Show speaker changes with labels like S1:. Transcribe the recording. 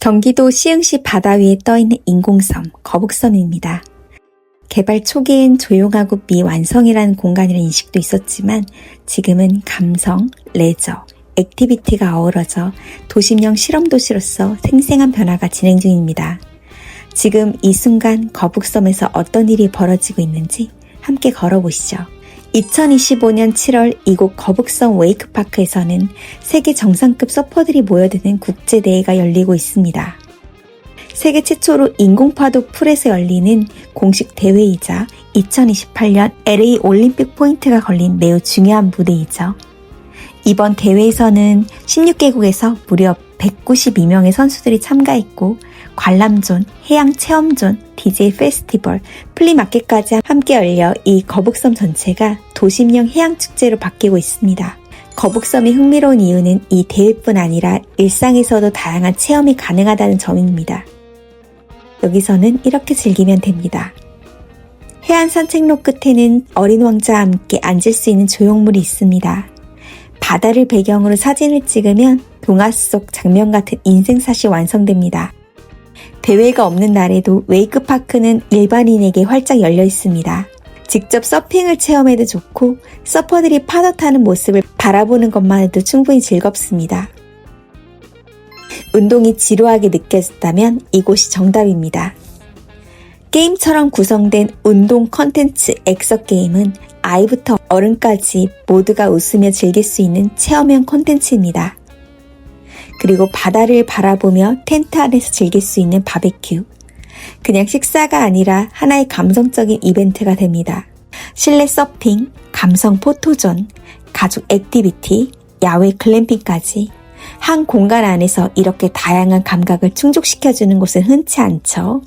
S1: 경기도 시흥시 바다 위에 떠있는 인공섬, 거북섬입니다. 개발 초기엔 조용하고 미완성이라는 공간이라는 인식도 있었지만 지금은 감성, 레저, 액티비티가 어우러져 도심형 실험도시로서 생생한 변화가 진행 중입니다. 지금 이 순간 거북섬에서 어떤 일이 벌어지고 있는지 함께 걸어보시죠. 2025년 7월 이곳 거북섬 웨이크파크에서는 세계 정상급 서퍼들이 모여드는 국제대회가 열리고 있습니다. 세계 최초로 인공파도 풀에서 열리는 공식 대회이자 2028년 LA 올림픽 포인트가 걸린 매우 중요한 무대이죠. 이번 대회에서는 16개국에서 무려 192명의 선수들이 참가했고 관람존, 해양 체험존, DJ 페스티벌, 플리마켓까지 함께 열려 이 거북섬 전체가 도심형 해양 축제로 바뀌고 있습니다. 거북섬이 흥미로운 이유는 이 대회뿐 아니라 일상에서도 다양한 체험이 가능하다는 점입니다. 여기서는 이렇게 즐기면 됩니다. 해안 산책로 끝에는 어린 왕자와 함께 앉을 수 있는 조형물이 있습니다. 바다를 배경으로 사진을 찍으면 동화 속 장면 같은 인생샷이 완성됩니다. 대회가 없는 날에도 웨이크파크는 일반인에게 활짝 열려 있습니다. 직접 서핑을 체험해도 좋고 서퍼들이 파도 타는 모습을 바라보는 것만 해도 충분히 즐겁습니다. 운동이 지루하게 느껴졌다면 이곳이 정답입니다. 게임처럼 구성된 운동 컨텐츠 엑서 게임은 아이부터 어른까지 모두가 웃으며 즐길 수 있는 체험형 콘텐츠입니다. 그리고 바다를 바라보며 텐트 안에서 즐길 수 있는 바베큐. 그냥 식사가 아니라 하나의 감성적인 이벤트가 됩니다. 실내 서핑, 감성 포토존, 가족 액티비티, 야외 글램핑까지 한 공간 안에서 이렇게 다양한 감각을 충족시켜주는 곳은 흔치 않죠.